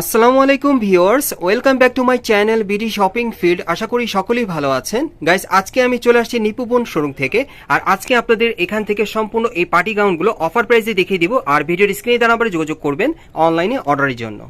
আসসালামু আলাইকুম viewers, welcome back to my channel BD shopping field আশা করি সকলেই ভালো আছেন। গাইস, আজকে আমি চলে আসছি নিপুবন শোরুম থেকে, আর আজকে আপনাদের এখান থেকে সম্পূর্ণ এই পার্টি গাউনগুলো অফার প্রাইসে দেখিয়ে দিব, আর ভিডিওর স্ক্রিনে দেওয়া নাম্বারে যোগাযোগ করবেন অনলাইনে অর্ডারের জন্য।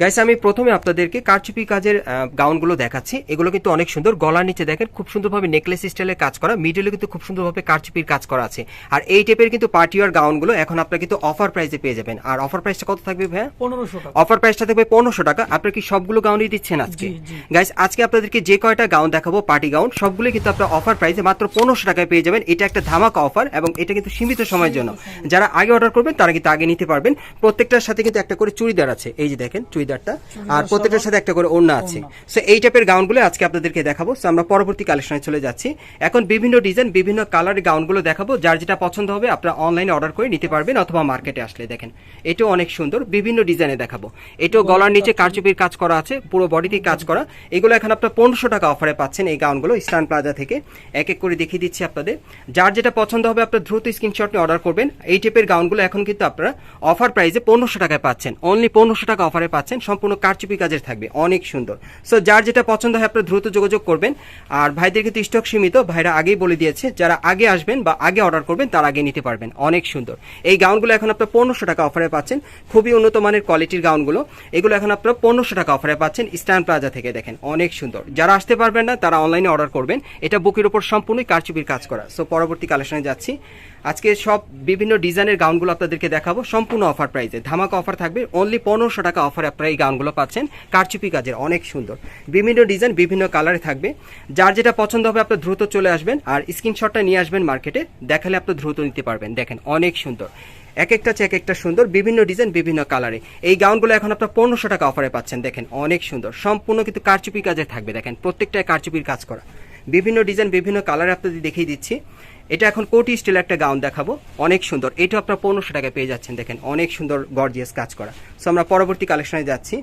গাইস আমি প্রথমে আপনাদেরকে কারচুপি কাজের গাউনগুলো দেখাচ্ছি। এগুলো কিন্তু অনেক সুন্দর। গলার নিচে দেখেন খুব সুন্দরভাবে নেকলেস স্টাইলের কাজ করা। মিডলে কিন্তু খুব সুন্দরভাবে কারচুপির কাজ করা আছে। আর এই টাইপের কিন্তু পার্টি ওয়ার গাউনগুলো এখন আপনারা কিন্তু অফার প্রাইসে পেয়ে যাবেন। আর অফার প্রাইসটা কত থাকবে ভাইয়া? পনেরোশো টাকা। অফার প্রাইসটা থাকবে পনেরোশো টাকা। আপনারা কি সবগুলো গাউনই দিচ্ছেন আজকে। গাইস আজকে আপনাদেরকে যে কয়টা গাউন দেখাবো পার্টি গাউন সবগুলো কিন্তু আপনারা অফার প্রাইসে মাত্র পনেরোশো টাকায় পেয়ে যাবেন। এটা একটা ধামাকা অফার এবং এটা কিন্তু সীমিত সময়ের জন্য। যারা আগে অর্ডার করবেন তারা কিন্তু আগে নিতে পারবেন। প্রত্যেকটার সাথে কিন্তু একটা করে চুড়িদার আছে। এই যে দেখেন চুড়িদারটা আর প্রত্যেকটার সাথে একটা করে ওড়না আছে। সো এই টাইপের গাউনগুলো আজকে আপনাদেরকে দেখাবো। সো আমরা পরবর্তী কালেকশনে চলে যাচ্ছি। এখন বিভিন্ন ডিজাইন বিভিন্ন কালারের গাউনগুলো দেখাবো। যার যেটা পছন্দ হবে আপনারা অনলাইনে অর্ডার করে নিতে পারবেন অথবা মার্কেটে আসলে দেখেন। এটাও অনেক সুন্দর। বিভিন্ন ডিজাইনে দেখাবো। এটাও গলার নিচে কারচুপির কাজ করা আছে পুরো বডিতে কাজ করা। এগুলো এখন আপনার পনেরোশো টাকা অফারে পাচ্ছেন এই গাউনগুলো স্টান প্লাজা থেকে। এক এক করে দেখিয়ে দিচ্ছি আপনাদের। যার যেটা পছন্দ হবে আপনার দ্রুত স্ক্রিনশট নিয়ে অর্ডার করবেন। এই টাইপের গাউনগুলো এখন কিন্তু আপনারা অফার প্রাইসে পনেরোশো টাকায় পাচ্ছেন। অনলি পনেরোশো টাকা অফারে পাচ্ছেন। সম্পূর্ণ কারচুপি কাজের থাকবে। অনেক সুন্দর। সো যার যেটা পছন্দ হয়, আপনারা দ্রুত যোগাযোগ করবেন। আর ভাইদের কিন্তু স্টক সীমিত। ভাইরা আগেই বলে দিয়েছে, যারা আগে আসবেন বা আগে অর্ডার করবেন, তার আগে নিতে পারবেন। অনেক সুন্দর। এই গাউনগুলো এখন আপনার পনেরোশো টাকা অফারে পাচ্ছেন। খুবই উন্নত মানের কোয়ালিটির গাউনগুলো। এগুলো এখন আপনারা পনেরোশো টাকা অফারে পাচ্ছেন স্ট্যান্ড প্লাজা থেকে, দেখেন। অনেক সুন্দর। যারা আসতে পারবেন না, তারা অনলাইনে অর্ডার করবেন। এটা বুকের উপর সম্পূর্ণই কারচুপির কাজ করা। সো পরবর্তী কালেকশনে যাচ্ছি। আজকে সব বিভিন্ন ডিজাইনের গাউনগুলো আপনাদেরকে দেখাবো। সম্পূর্ণ অফার প্রাইসে ধামাকা অফার থাকবে। অনলি পনেরোশো টাকা অফারে আপনারা এই গাউনগুলো পাচ্ছেন। কারচুপি কাজের, অনেক সুন্দর। বিভিন্ন ডিজাইন, বিভিন্ন কালারে থাকবে। যার যেটা পছন্দ হবে আপনার দ্রুত চলে আসবেন আর স্ক্রিনশটটা নিয়ে আসবেন মার্কেটে। দেখালে আপনি দ্রুত নিতে পারবেন। দেখেন, অনেক সুন্দর। এক একটা চেয়ে এক একটা সুন্দর, বিভিন্ন ডিজাইন, বিভিন্ন কালারে। এই গাউনগুলো এখন আপনার পনেরোশো টাকা অফারে পাচ্ছেন। দেখেন, অনেক সুন্দর। সম্পূর্ণ কিন্তু কারচুপি কাজে থাকবে। দেখেন প্রত্যেকটায় কারচুপির কাজ করা। বিভিন্ন ডিজাইন, বিভিন্ন কালারে আপনাদের দেখিয়ে দিচ্ছি। এটা এখন কোটি স্টিল একটা গাউন দেখাবো। অনেক সুন্দর। এটা আপনার পনেরোশো টাকায় পেয়ে যাচ্ছেন, দেখেন। অনেক সুন্দর, গর্জিয়াস কাজ করা। সো আমরা পরবর্তী কালেকশনে যাচ্ছি।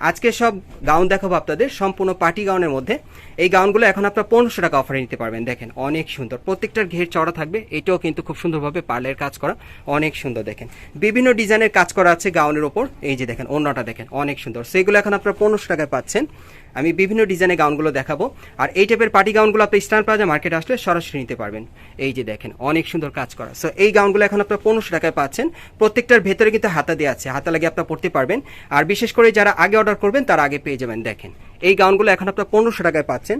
আজকে সব গাউন দেখাবো আপনাদের, সম্পূর্ণ পার্টি গাউনের মধ্যে। এই গাউনগুলো এখন আপনার পনেরোশো টাকা অফারে নিতে পারবেন, দেখেন। অনেক সুন্দর। প্রত্যেকটার ঘের চড়া থাকবে। এটাও কিন্তু খুব সুন্দরভাবে পার্লের কাজ করা। অনেক সুন্দর, দেখেন। বিভিন্ন ডিজাইনের কাজ করা আছে গাউনের ওপর। এই যে, দেখেন অন্যটা দেখেন। অনেক সুন্দর। সেগুলো এখন আপনার পনেরোশো টাকায় পাচ্ছেন। আমি বিভিন্ন ডিজাইনের গাউনগুলো দেখাবো। আর এই টাইপের পার্টি গাউনগুলো আপনি স্টার প্লাজা মার্কেট আসলে সরাসরি নিতে পারবেন। এই যে দেখেন, অনেক সুন্দর কাজ করা। সো এই গাউনগুলো এখন আপনার পনেরোশো টাকায় পাচ্ছেন। প্রত্যেকটার ভেতরে কিন্তু হাতা দেওয়া আছে। হাতা লাগিয়ে আপনার পড়তে পারবেন। আর বিশেষ করে যারা আগে অর্ডার করবেন, তারা আগে পেয়ে যাবেন। দেখেন এই গাউনগুলো এখন আপনার পনেরোশো টাকায় পাচ্ছেন।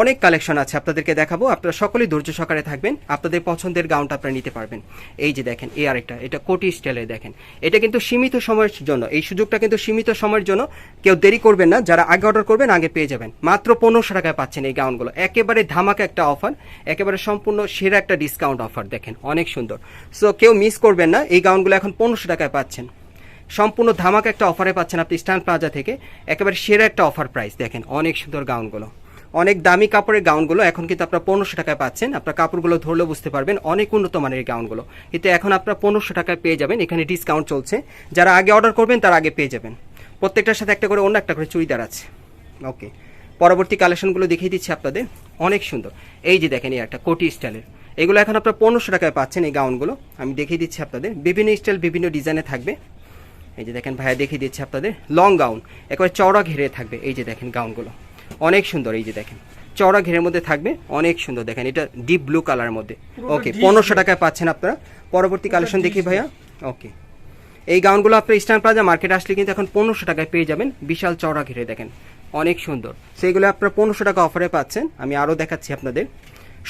অনেক কালেকশন আছে আপনাদেরকে দেখাবো। আপনারা সকলেই ধৈর্য সহকারে থাকবেন। আপনাদের পছন্দের গাউনটা আপনারা নিতে পারবেন। এই যে দেখেন, এই আরেকটা, এটা কোটি স্টাইলে দেখেন। এটা কিন্তু সীমিত সময়ের জন্য, এই সুযোগটা কিন্তু সীমিত সময়ের জন্য কেউ দেরি করবেন না। যারা আগে অর্ডার করবেন, আগে পেয়ে যাবেন। মাত্র পনেরোশো টাকায় পাচ্ছেন এই গাউনগুলো। একেবারে ধামাকা একটা অফার, একেবারে সম্পূর্ণ সেরা একটা ডিসকাউন্ট অফার দেখেন। অনেক সুন্দর। সো কেউ মিস করবেন না। এই গাউনগুলো এখন পনেরোশো টাকায় পাচ্ছেন। সম্পূর্ণ ধামাকা একটা অফারে পাচ্ছেন আপনি স্ট্যান্ড প্লাজা থেকে। একেবারে সেরা একটা অফার প্রাইস দেখেন, অনেক সুন্দর গাউনগুলো। অনেক দামি কাপড়ের গাউনগুলো এখন কিন্তু আপনার পনেরোশো টাকায় পাচ্ছেন। আপনার কাপড়গুলো ধরলেও বুঝতে পারবেন, অনেক উন্নত মানের গাউনগুলো। কিন্তু এখন আপনার পনেরোশো টাকায় পেয়ে যাবেন, এখানে ডিসকাউন্ট চলছে। যারা আগে অর্ডার করবেন, তারা আগে পেয়ে যাবেন। প্রত্যেকটার সাথে একটা করে অন্য একটা করে চুড়িদার আছে। ওকে পরবর্তী কালেকশনগুলো দেখিয়ে দিচ্ছি আপনাদের। অনেক সুন্দর। এই যে দেখেন, এই একটা কোটি স্টাইলের। এগুলো এখন আপনার পনেরোশো টাকায় পাচ্ছেন এই গাউনগুলো। আমি দেখিয়ে দিচ্ছি আপনাদের। বিভিন্ন স্টাইল, বিভিন্ন ডিজাইনে থাকবে। এই যে দেখেন ভাইয়া দেখিয়ে দিচ্ছি আপনাদের লং গাউন একেবারে চওড়া ঘেরে থাকবে এই যে দেখেন গাউনগুলো অনেক সুন্দর এই যে দেখেন। চওড়া ঘেরের মধ্যে থাকবে অনেক সুন্দর দেখেন এটা ডিপ ব্লু কালারের মধ্যে। ওকে পনেরোশো টাকায় পাচ্ছেন আপনারা। পরবর্তী কালেকশন দেখি ভাইয়া। ওকে এই গাউনগুলো আপনার ইস্টার্ন প্লাজা মার্কেটে আসলে কিন্তু এখন পনেরোশো টাকায় পেয়ে যাবেন বিশাল চওড়া ঘিরে দেখেন। অনেক সুন্দর। সেইগুলো আপনারা পনেরোশো টাকা অফারে পাচ্ছেন। আমি আরও দেখাচ্ছি আপনাদের।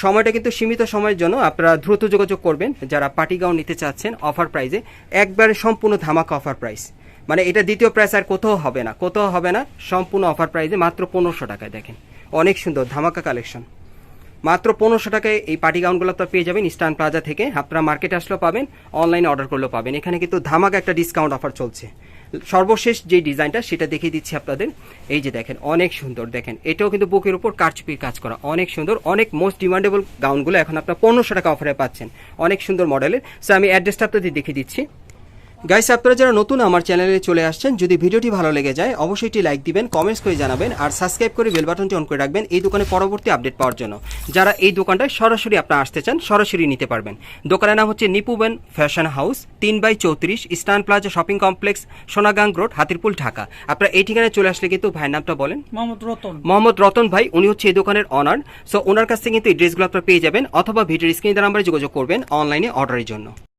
সময়টা কিন্তু সীমিত সময়ের জন্য আপনারা দ্রুত যোগাযোগ করবেন। যারা পার্টি গাউন নিতে চাচ্ছেন অফার প্রাইজে একবারে সম্পূর্ণ ধামাকা অফার প্রাইস মানে এটা দ্বিতীয় প্রাইস আর কোথাও হবে না, কোথাও হবে না, সম্পূর্ণ অফার প্রাইজে মাত্র পনেরোশো টাকায় দেখেন। অনেক সুন্দর, ধামাকা কালেকশন মাত্র পনেরোশো টাকায় এই পার্টি গাউনগুলো আপনারা পেয়ে যাবেন স্টান প্লাজা থেকে। আপনারা মার্কেটে আসলেও পাবেন অনলাইনে অর্ডার করলেও পাবেন। এখানে কিন্তু ধামাকা একটা ডিসকাউন্ট অফার চলছে। সর্বশেষ যে ডিজাইনটা, সেটা দেখিয়ে দিচ্ছি আপনাদের। এই যে দেখেন, অনেক সুন্দর। দেখেন, এটাও কিন্তু বুকের উপর কারচুপির কাজ করা। অনেক সুন্দর, অনেক মোস্ট ডিমান্ডেবল গাউনগুলো এখন আপনার পনেরোশো টাকা অফারে পাচ্ছেন। অনেক সুন্দর মডেলের সো আমি অ্যাড্রেসটা আপনাদের দেখিয়ে দিচ্ছি। গাইস আপনারা যারা নতুন আমার চ্যানেলে চলে আসছেন যদি ভিডিওটি ভালো লেগে যায় অবশ্যই একটি লাইক দিবেন কমেন্টস করে জানাবেন আর সাবস্ক্রাইব করে বেল বাটনটি অন করে রাখবেন এই দোকানে পরবর্তী আপডেট পাওয়ার জন্য। যারা এই দোকানটায় সরাসরি আপনারা আসতে চান সরাসরি নিতে পারবেন। দোকানের নাম হচ্ছে নিপুবেন ফ্যাশন হাউস তিন বাই চৌত্রিশ eastern plaza shopping complex Sonargaon road Hatirpool Dhaka. আপনারা এই ঠিকানায় চলে আসলে কিন্তু ভাইয়ের নামটা বলেন। মোহাম্মদ রতন। মোহাম্মদ রতন ভাই উনি হচ্ছে এই দোকানের অনার সো ওনার কাছ থেকে কিন্তু এই ড্রেসগুলো আপনারা পেয়ে যাবেন অথবা ভিডিওর স্ক্রিনে নাম্বারে যোগাযোগ করবেন অনলাইনে অর্ডারের জন্য।